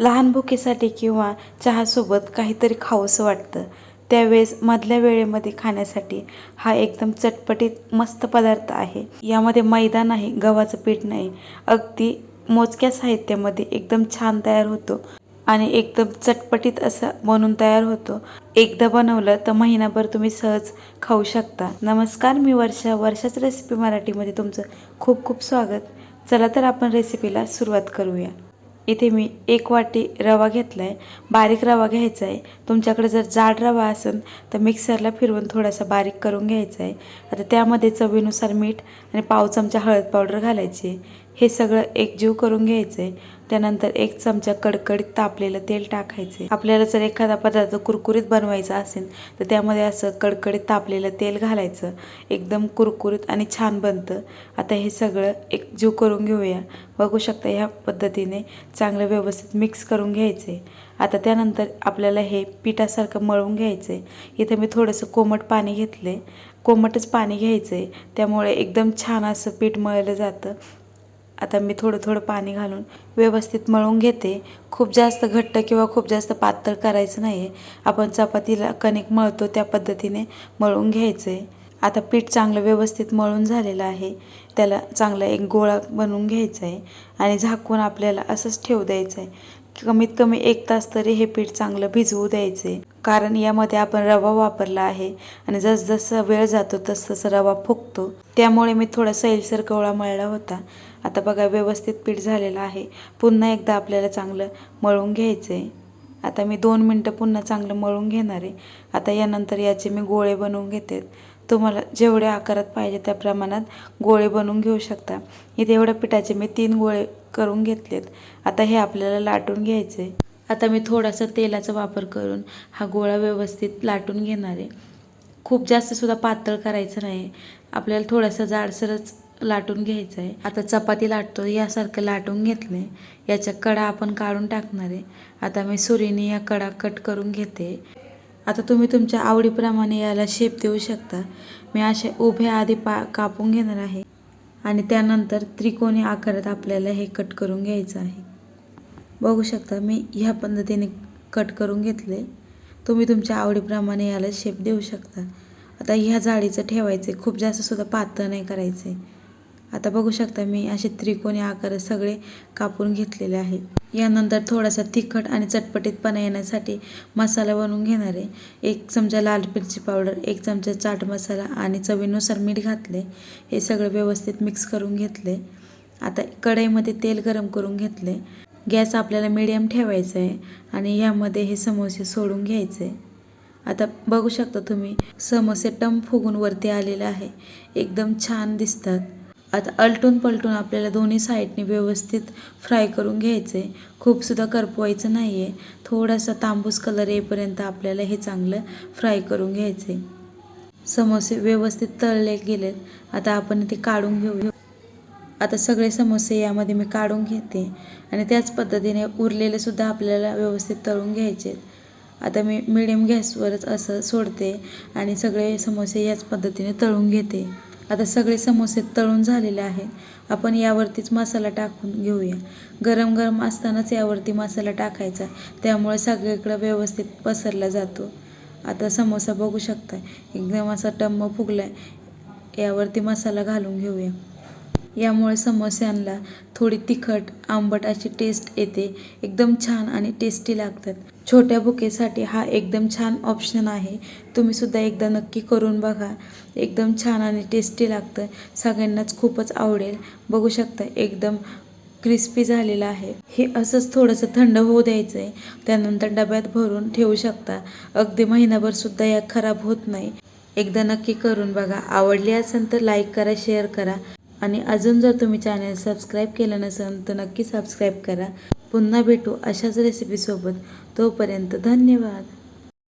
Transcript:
लहान भुकेसाठी किंवा चहासोबत काहीतरी खावंसं वाटतं. त्यावेळेस मधल्या वेळेमध्ये खाण्यासाठी हा एकदम चटपटीत मस्त पदार्थ आहे. यामध्ये मैदा नाही गव्हाचं पीठ नाही. अगदी मोजक्या साहित्यामध्ये एकदम छान तयार होतो आणि एकदम चटपटीत असं बनून तयार होतो. एकदा बनवलं तर महिनाभर तुम्ही सहज खाऊ शकता. नमस्कार मी वर्षा. वर्षाच रेसिपी मराठीमध्ये तुमचं खूप खूप स्वागत. चला तर आपण रेसिपीला सुरुवात करूया. इथे मी एक वाटी रवा घेतला आहे बारीक रवा घ्यायचा आहे तुमच्याकडे जर जाड रवा असेल तर मिक्सरला फिरवून थोडासा बारीक करून घ्यायचा आहे आता त्यामध्ये चवीनुसार मीठ आणि पाव चमचा हळद पावडर घालायची. हे सगळं एकजीव करून घ्यायचं आहे त्यानंतर एक चमचा कडकडीत तापलेलं तेल टाकायचे. आपल्याला जर एखादा पदार्थ कुरकुरीत बनवायचा असेल तर त्यामध्ये असं कडकडीत तापलेलं तेल घालायचं. एकदम कुरकुरीत आणि छान बनतं. आता हे सगळं एकजीव करून घेऊया. बघू शकता ह्या पद्धतीने चांगलं व्यवस्थित मिक्स करून घ्यायचे. आता त्यानंतर आपल्याला हे पिठासारखं मळून घ्यायचं. आहे इथं मी थोडंसं कोमट पाणी घेतलं. आहे कोमटच पाणी घ्यायचं. आहे त्यामुळे एकदम छान असं पीठ मळलं जातं. आता मी थोडं थोडं पाणी घालून व्यवस्थित मळून घेते. खूप जास्त घट्ट किंवा खूप जास्त पातळ करायचं नाही आहे आपण चपातीला कणिक मळतो त्या पद्धतीने मळून घ्यायचं. आहे आता पीठ चांगलं व्यवस्थित मळून झालेलं आहे. त्याला चांगला एक गोळा बनवून घ्यायचा आहे आणि झाकून आपल्याला असंच ठेवू द्यायचं आहे कमीत कमी एक तास तरी हे पीठ चांगलं भिजवू द्यायचे कारण यामध्ये आपण रवा वापरला आहे आणि जसजसा वेळ जातो तसतसा रवा फुगतो. त्यामुळे मी थोडा सैलसर कवळा मळला होता. आता बघा व्यवस्थित पीठ झालेलं आहे. पुन्हा एकदा आपल्याला चांगलं मळून घ्यायचं आहे आता मी दोन मिनटं पुन्हा चांगलं मळून घेणार आहे. आता यानंतर याचे मी गोळे बनवून घेते. तुम्हाला जेवढ्या आकारात पाहिजे त्या प्रमाणात गोळे बनवून घेऊ शकता. इथे एवढ्या पिठाचे मी तीन गोळे करून घेतलेत. आता हे आपल्याला लाटून घ्यायचे आता मी थोडासा तेलाचा वापर करून हा गोळा व्यवस्थित लाटून घेणार आहे. खूप जास्त सुद्धा पातळ करायचं नाही. आपल्याला थोडासा जाडसरच लाटून घ्यायचं आहे. आता चपाती लाटतो यासारखं लाटून घेतलं याच्या कडा आपण काढून टाकणार आहे. आता मी सुरीने या कडा कट करून घेते. आता तुम्ही तुमच्या आवडीप्रमाणे याला शेप देऊ शकता. मी असे उभे आधी पा कापून घेणार आहे. आणि त्यानंतर त्रिकोणी आकारात आपल्याला हे कट करून घ्यायचं आहे. बघू शकता मी ह्या पद्धतीने कट करून घेतले तुम्ही तुमच्या आवडीप्रमाणे याला शेप देऊ शकता. आता ह्या जाळीचं आहे खूप जास्त सुद्धा पातळ नाही करायचं आहे आता बघू शकता मी असे त्रिकोणी आकार सगळे कापून घेतलेले आहे यानंतर थोडासा तिखट आणि चटपटीतपणा येण्यासाठी मसाला बनवून घेणार आहे. एक चमचा लाल मिरची पावडर एक चमचा चाट मसाला आणि चवीनुसार मीठ घातले. हे सगळं व्यवस्थित मिक्स करून घेतले. आता कढईमध्ये तेल गरम करून घेतले. गॅस आपल्याला मिडियम ठेवायचा आहे आणि यामध्ये हे समोसे सोडून घ्यायचे. आता बघू शकता तुम्ही समोसे टम फुगून वरती आलेले आहे. एकदम छान दिसतात. आता अलटून पलटून आपल्याला दोन्ही साईडने व्यवस्थित फ्राय करून घ्यायचं आहे खूपसुद्धा करपवायचं नाही आहे थोडासा तांबूस कलर येईपर्यंत आपल्याला हे चांगलं फ्राय करून घ्यायचं आहे समोसे व्यवस्थित तळले गेलेत. आता आपण ते काढून घेऊ आता सगळे समोसे यामध्ये मी काढून घेते. आणि त्याच पद्धतीने उरलेले सुद्धा आपल्याला व्यवस्थित तळून घ्यायचे आता मी मिडियम गॅसवरच असं सोडते आणि सगळे समोसे याच पद्धतीने तळून घेते. आता सगळे समोसे तळून झालेले आहेत आपण यावरतीच मसाला टाकून घेऊया. गरम गरम असतानाच यावरती मसाला टाकायचा. त्यामुळे सगळीकडं व्यवस्थित पसरला जातो. आता समोसा बघू शकता एकदम असा टम्म फुगला आहे यावरती मसाला घालून घेऊया. यामुळे समोस्यांना थोडी तिखट आंबट अशी टेस्ट येते. एकदम छान आणि टेस्टी लागतात. छोट्या बुकेसाठी हा एकदम छान ऑप्शन आहे. तुम्हीसुद्धा एकदा नक्की करून बघा. एकदम छान आणि टेस्टी लागतं. सगळ्यांनाच खूपच आवडेल. बघू शकता एकदम क्रिस्पी झालेलं आहे. हे असंच थोडंसं थंड होऊ द्यायचं आहे त्यानंतर डब्यात भरून ठेवू शकता. अगदी महिनाभरसुद्धा या खराब होत नाही. एकदा नक्की करून बघा. आवडली असेल तर लाईक करा शेअर करा. आणि अजून जर तुम्ही चॅनल सबस्क्राईब केलं नसेल तर नक्की सबस्क्राईब करा. पुन्हा भेटू अशाच रेसिपीसोबत तोपर्यंत धन्यवाद.